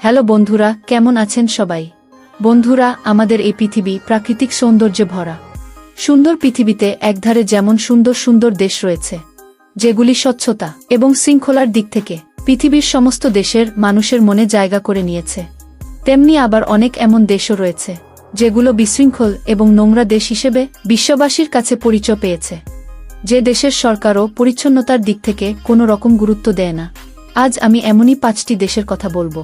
Hello বন্ধুরা, কেমন আছেন সবাই? বন্ধুরা, আমাদের এই পৃথিবী প্রাকৃতিক সৌন্দর্যে ভরা। সুন্দর পৃথিবীতে একধারে যেমন সুন্দর সুন্দর দেশ রয়েছে, যেগুলি স্বচ্ছতা এবং শৃঙ্খলার দিক থেকে পৃথিবীর সমস্ত দেশের মানুষের মনে জায়গা করে নিয়েছে। তেমনি আবার অনেক এমন দেশও রয়েছে, যেগুলো বিশৃঙ্খল এবং নোংরা দেশ হিসেবে বিশ্ববাসীর কাছে পরিচয় পেয়েছে। যে দেশের সরকারও পরিচ্ছন্নতার দিক থেকে কোনো রকম গুরুত্ব দেয় না। আজ আমি এমনই পাঁচটি দেশের কথা বলব।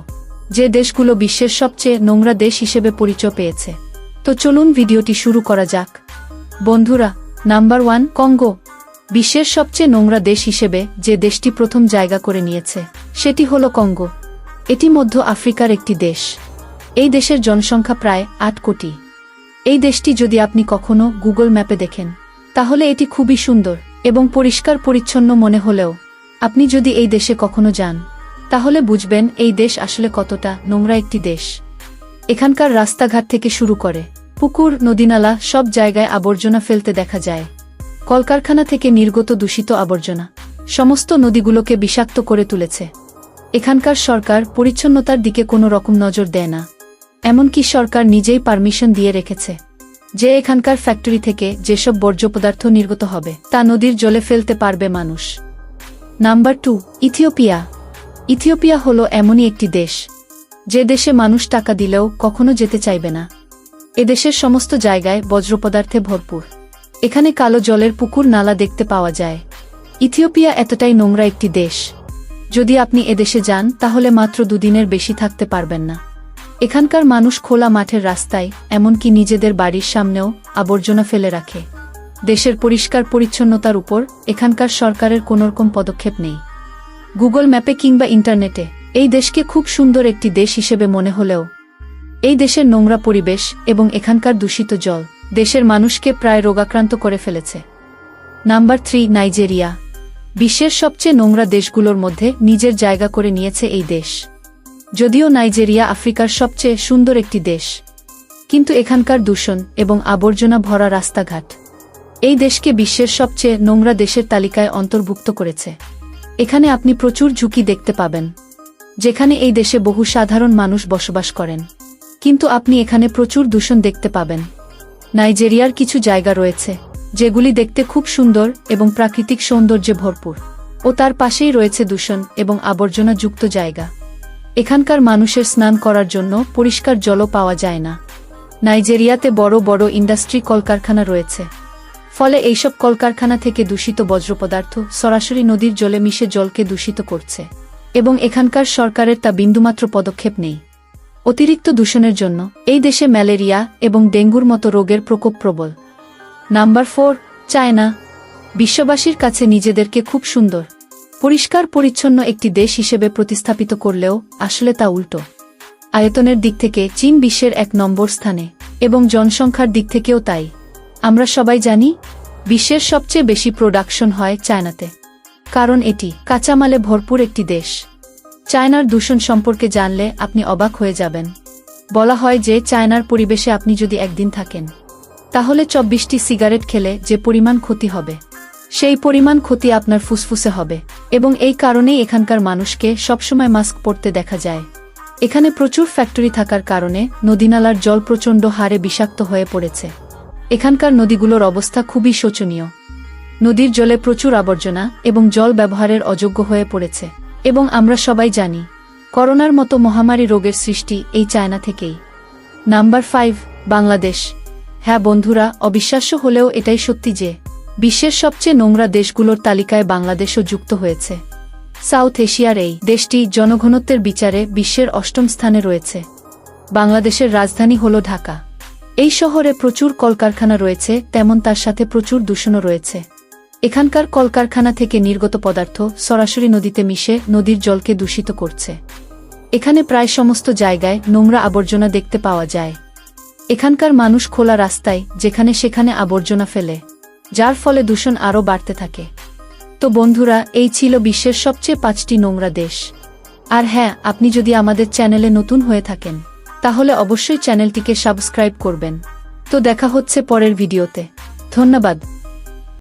যে দেশগুলো বিশ্বের সবচেয়ে নোংরা দেশ হিসেবে পরিচয় পেয়েছে। তো চলুন ভিডিওটি শুরু করা যাক। বন্ধুরা, নাম্বার ওয়ান, কঙ্গো। বিশ্বের সবচেয়ে নোংরা দেশ হিসেবে যে দেশটি প্রথম জায়গা করে নিয়েছে, সেটি হল কঙ্গো। এটি মধ্য আফ্রিকার একটি দেশ। এই দেশের জনসংখ্যা প্রায় আট কোটি। এই দেশটি যদি আপনি কখনো গুগল ম্যাপে দেখেন, তাহলে এটি খুবই সুন্দর এবং পরিষ্কার পরিচ্ছন্ন মনে হলেও, আপনি যদি এই দেশে কখনো যান তাহলে বুঝবেন এই দেশ আসলে কতটা নোংরা একটি দেশ। এখানকার রাস্তাঘাট থেকে শুরু করে, পুকুর, নদীনালা, সব জায়গায় আবর্জনা ফেলতে দেখা যায়। কলকারখানা থেকে নির্গত দূষিত আবর্জনা, সমস্ত নদীগুলোকে বিষাক্ত করে তুলেছে। এখানকার সরকার পরিচ্ছন্নতার দিকে কোনো রকম নজর দেয় না। এমনকি সরকার নিজেই পারমিশন দিয়ে রেখেছে যে এখানকার ফ্যাক্টরি থেকে যেসব বর্জ্য পদার্থ নির্গত হবে, তা নদীর জলে ফেলতে পারবে মানুষ। Number two, Ethiopia. ইথিওপিয়া হল এমনই একটি দেশ। যে দেশে মানুষ টাকা দিলেও কখনো যেতে চাইবে না। এদেশের সমস্ত জায়গায় বজ্রপদার্থে ভরপুর। এখানে কালো জলের পুকুর নালা দেখতে পাওয়া যায়। ইথিওপিয়া এতটাই নোংরা একটি দেশ। যদি আপনি এদেশে যান, তাহলে মাত্র দুদিনের বেশি থাকতে পারবেন না। এখানকার মানুষ খোলা মাঠের রাস্তায়, এমনকি নিজেদের বাড়ির সামনেও আবর্জনা ফেলে রাখে। দেশের পরিষ্কার পরিচ্ছন্নতার উপর এখানকার সরকারের কোনোরকম পদক্ষেপ নেই। গুগল ম্যাপে কিংবা ইন্টারনেটে, এই দেশকে খুব সুন্দর একটি দেশ হিসেবে মনে হলেও, এই দেশের নোংরা পরিবেশ এবং এখানকার দূষিত জল, দেশের মানুষকে প্রায় রোগাক্রান্ত করে ফেলেছে। Number three, Nigeria. বিশ্বের সবচেয়ে নোংরা দেশগুলোর মধ্যে নিজের জায়গা করে নিয়েছে এই দেশ। যদিও নাইজেরিয়া আফ্রিকার সবচেয়ে সুন্দর একটি দেশ। কিন্তু এখানকার দূষণ এবং আবর্জনা ভরা রাস্তাঘাট, এই দেশকে বিশ্বের সবচেয়ে নোংরা দেশের তালিকায় অন্তর্ভুক্ত করেছে। এখানে আপনি প্রচুর ঝুঁকি দেখতে পাবেন, যেখানে এই দেশে বহু সাধারণ মানুষ বসবাস করেন। কিন্তু আপনি এখানে প্রচুর দূষণ দেখতে পাবেন। নাইজেরিয়ার কিছু জায়গা রয়েছে, যেগুলি দেখতে খুব সুন্দর এবং প্রাকৃতিক সৌন্দর্যে ভরপুর। ও তার পাশেই রয়েছে দূষণ এবং আবর্জনা যুক্ত জায়গা। এখানকার মানুষের স্নান করার জন্য পরিষ্কার জলও পাওয়া যায় না। নাইজেরিয়াতে বড় বড় ইন্ডাস্ট্রি কলকারখানা রয়েছে। ফলে এইসব কলকারখানা থেকে দূষিত বজ্র পদার্থ সরাসরি নদীর জলে মিশে জলকে দূষিত করছে। এবং এখানকার সরকারের তা বিন্দুমাত্র পদক্ষেপ নেই। অতিরিক্ত দূষণের জন্য এই দেশে ম্যালেরিয়া এবং ডেঙ্গুর মতো রোগের প্রকোপ প্রবল। Number four, China. বিশ্ববাসীর কাছে নিজেদেরকে খুব সুন্দর, পরিষ্কার পরিচ্ছন্ন একটি দেশ হিসেবে প্রতিস্থাপিত করলেও আসলে তা উল্টো। আয়তনের দিক থেকে চীন বিশ্বের এক নম্বর স্থানে এবং জনসংখ্যার দিক থেকেও তাই। আমরা সবাই জানি, বিশ্বের সবচেয়ে বেশি প্রোডাকশন হয় চায়নাতে। কারণ এটি কাঁচামালে ভরপুর একটি দেশ। চায়নার দূষণ সম্পর্কে জানলে আপনি অবাক হয়ে যাবেন। বলা হয় যে চায়নার পরিবেশে আপনি যদি একদিন থাকেন, তাহলে চব্বিশটি সিগারেট খেলে যে পরিমাণ ক্ষতি হবে, সেই পরিমাণ ক্ষতি আপনার ফুসফুসে হবে এবং এই কারণেই এখানকার মানুষকে সবসময় মাস্ক পরতে দেখা যায়। এখানে প্রচুর ফ্যাক্টরি থাকার কারণে নদীনালার জল প্রচণ্ড হারে বিষাক্ত হয়ে পড়েছে। এখানকার নদীগুলোর অবস্থা খুবই শোচনীয়। নদীর জলে প্রচুর আবর্জনা এবং জল ব্যবহারের অযোগ্য হয়ে পড়েছে। এবং আমরা সবাই জানি, করোনার মতো মহামারী রোগের সৃষ্টি এই চায়না থেকেই। Number five, Bangladesh. হ্যাঁ বন্ধুরা, অবিশ্বাস্য হলেও এটাই সত্যি যে, বিশ্বের সবচেয়ে নোংরা দেশগুলোর তালিকায় বাংলাদেশও যুক্ত হয়েছে। সাউথ এশিয়ার এই দেশটি জনঘনত্বের বিচারে বিশ্বের অষ্টম স্থানে রয়েছে। বাংলাদেশের রাজধানী হল ঢাকা। এই শহরে প্রচুর কলকারখানা রয়েছে, তেমন তার সাথে প্রচুর দূষণও রয়েছে। এখানকার কলকারখানা থেকে নির্গত পদার্থ সরাসরি নদীতে মিশে নদীর জলকে দূষিত করছে। এখানে প্রায় সমস্ত জায়গায় নোংরা আবর্জনা দেখতে পাওয়া যায়। এখানকার মানুষ খোলা রাস্তায় যেখানে সেখানে আবর্জনা ফেলে, যার ফলে দূষণ আরও বাড়তে থাকে। তো বন্ধুরা, এই ছিল বিশ্বের সবচেয়ে পাঁচটি নোংরা দেশ। আর হ্যাঁ আপনি যদি আমাদের চ্যানেলে নতুন হয়ে থাকেন তাহলে অবশ্যই চ্যানেলটিকে সাবস্ক্রাইব করবেন। তো দেখা হচ্ছে পরের ভিডিওতে। ধন্যবাদ।